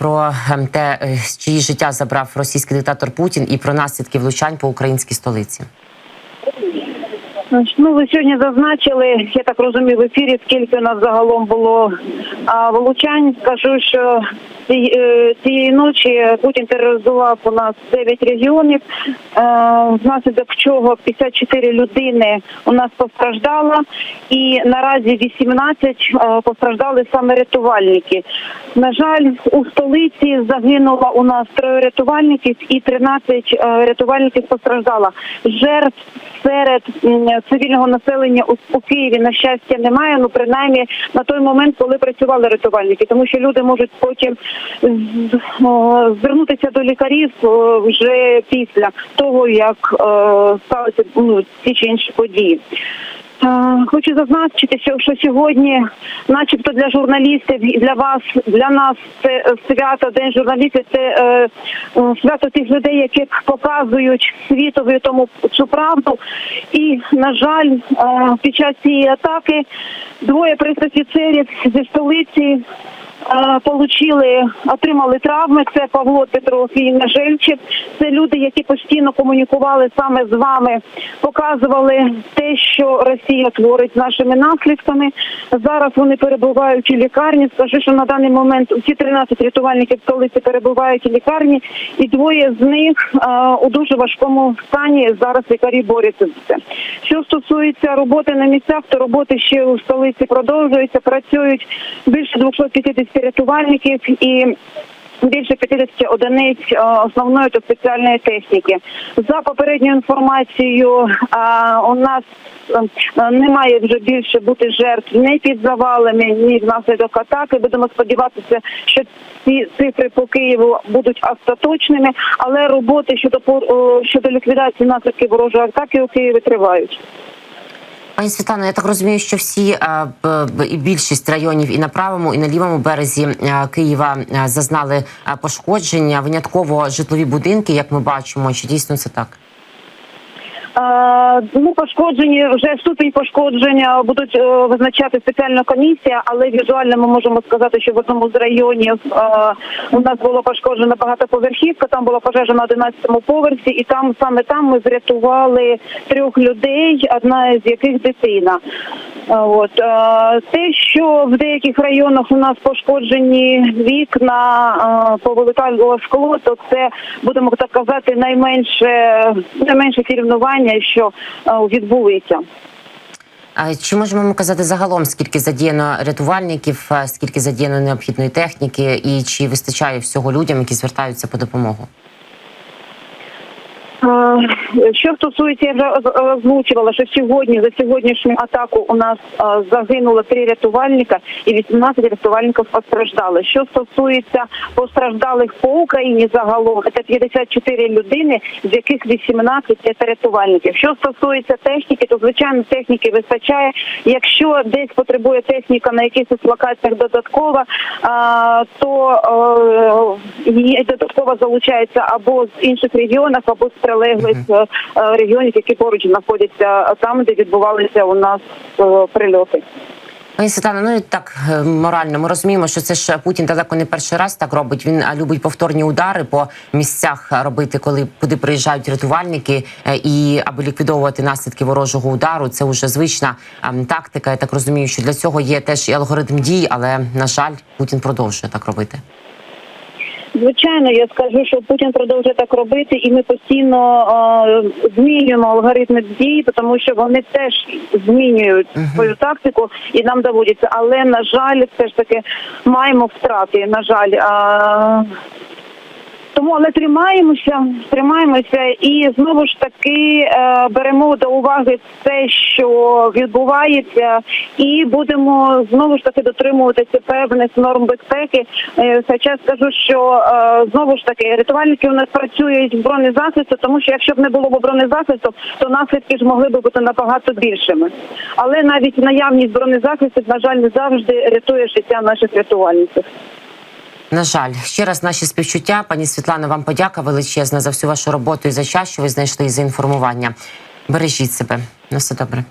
про ем, те, е, чиї життя забрав російський диктатор Путін, і про наслідки влучань по українській столиці. Ну, ви сьогодні зазначили, я так розумію, в ефірі, скільки у нас загалом було а, влучань. Скажу, що е, цієї ночі Путін тероризував у нас 9 регіонів, е, внаслідок чого 54 людини у нас постраждало, і наразі 18 е, постраждали саме рятувальники. На жаль, у столиці загинуло у нас троє рятувальників і 13 е, рятувальників постраждало. Жертв серед цивільного населення у, Києві на щастя немає. Ну принаймні на той момент, коли працювали рятувальники, тому що люди можуть потім звернутися до лікарів вже після того, як е, сталися ну, ті чи інші події. Е, Хочу зазначити, що, сьогодні, начебто для журналістів і для вас, для нас це свято, день журналістів, це е, е, свято тих людей, які показують світові тому цю правду. І на жаль, під час цієї атаки двоє пресофіцерів зі столиці. Получили, отримали травми. Це Павло Петров і Інна Жельчик. Це люди, які постійно комунікували саме з вами, показували те, що Росія творить з нашими наслідками. Зараз вони перебувають у лікарні. Скажу, що на даний момент усі 13 рятувальників столиці перебувають у лікарні, і двоє з них у дуже важкому стані. Зараз лікарі борються з це. Що стосується роботи на місцях, то роботи ще у столиці продовжуються. Працюють більше 250 рятувальників і більше 50 одиниць е, основної та спеціальної техніки. За попередньою інформацією, е, у нас е, не має вже більше бути жертв ні під завалами, ні внаслідок атаки. Будемо сподіватися, що ці цифри по Києву будуть остаточними, але роботи щодо щодо ліквідації наслідків ворожої атаки у Києві тривають. Пані Світлано, я так розумію, що всі е, і більшість районів і на правому, і на лівому березі е, Києва е, зазнали пошкодження, винятково житлові будинки, як ми бачимо, чи дійсно це так? Ну, пошкоджені вже ступінь пошкодження будуть е, визначати спеціальна комісія, але візуально ми можемо сказати, що в одному з районів у нас було пошкоджена багатоповерхівка. Там була пожежа на 11-му поверсі, і там саме там ми врятували трьох людей, одна з яких дитина. От те, що в деяких районах у нас пошкоджені вікна, повилетало скло, то це будемо так казати найменше найменше керівнування, що е, відбулися. А Чи можемо ми казати загалом, скільки задіяно рятувальників, е, скільки задіяно необхідної техніки, і чи вистачає всього людям, які звертаються по допомогу? Е, Що стосується, я вже озвучувала, що сьогодні за сьогоднішню атаку у нас загинуло три рятувальника і 18 рятувальників постраждали. Що стосується постраждалих по Україні загалом, це 54 людини, з яких 18 – це рятувальників. Що стосується техніки, то звичайно техніки вистачає. Якщо десь потребує техніка на якихось локаціях додаткова, то е, її додатково залучається або з інших регіонів, або з прилеглих е, е, регіонів, які поруч знаходяться там, де відбувалися у нас е, прильоти. Пані Світлана, ну і так е, морально. Ми розуміємо, що це ж Путін далеко не перший раз так робить. Він любить повторні удари по місцях робити, коли куди приїжджають рятувальники, і аби ліквідовувати наслідки ворожого удару. Це вже звична ем, тактика. Я так розумію, що для цього є теж і алгоритм дій, але на жаль, Путін продовжує так робити. Звичайно, я скажу, що Путін продовжує так робити, і ми постійно е, змінюємо алгоритми дії, тому що вони теж змінюють свою тактику, і нам доводиться. Але на жаль, все ж таки маємо втрати. На жаль. Е, тому але тримаємося, тримаємося і знову ж таки е, беремо до уваги те, що відбувається, і будемо знову ж таки дотримуватися певних норм безпеки. Е, хоча скажу, що е, знову ж таки рятувальники у нас працюють в бронезахисту, тому що якщо б не було б бронезахисту, то наслідки ж могли б бути набагато більшими. Але навіть наявність бронезахисту, на жаль, не завжди рятує життя наших рятувальників. На жаль, ще раз наші співчуття. Пані Світлана, вам подяка величезна за всю вашу роботу і за час, що ви знайшли і за інформування. Бережіть себе. На все добре.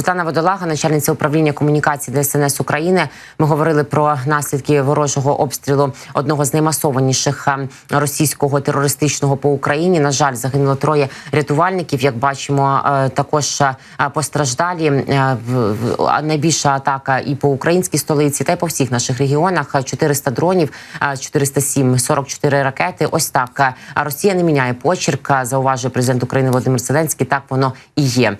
Світлана Водолага, начальниця управління комунікації ДСНС України. Ми говорили про наслідки ворожого обстрілу одного з наймасованіших е, російського терористичного по Україні. На жаль, загинуло троє рятувальників. Як бачимо, е, також е, постраждалі найбільша атака і по українській столиці, та й по всіх наших регіонах. Е, 400 дронів, е, 407, 44 ракети. Ось так. Росія не міняє почерк. Зауважує президент України Володимир Зеленський. Так воно і є.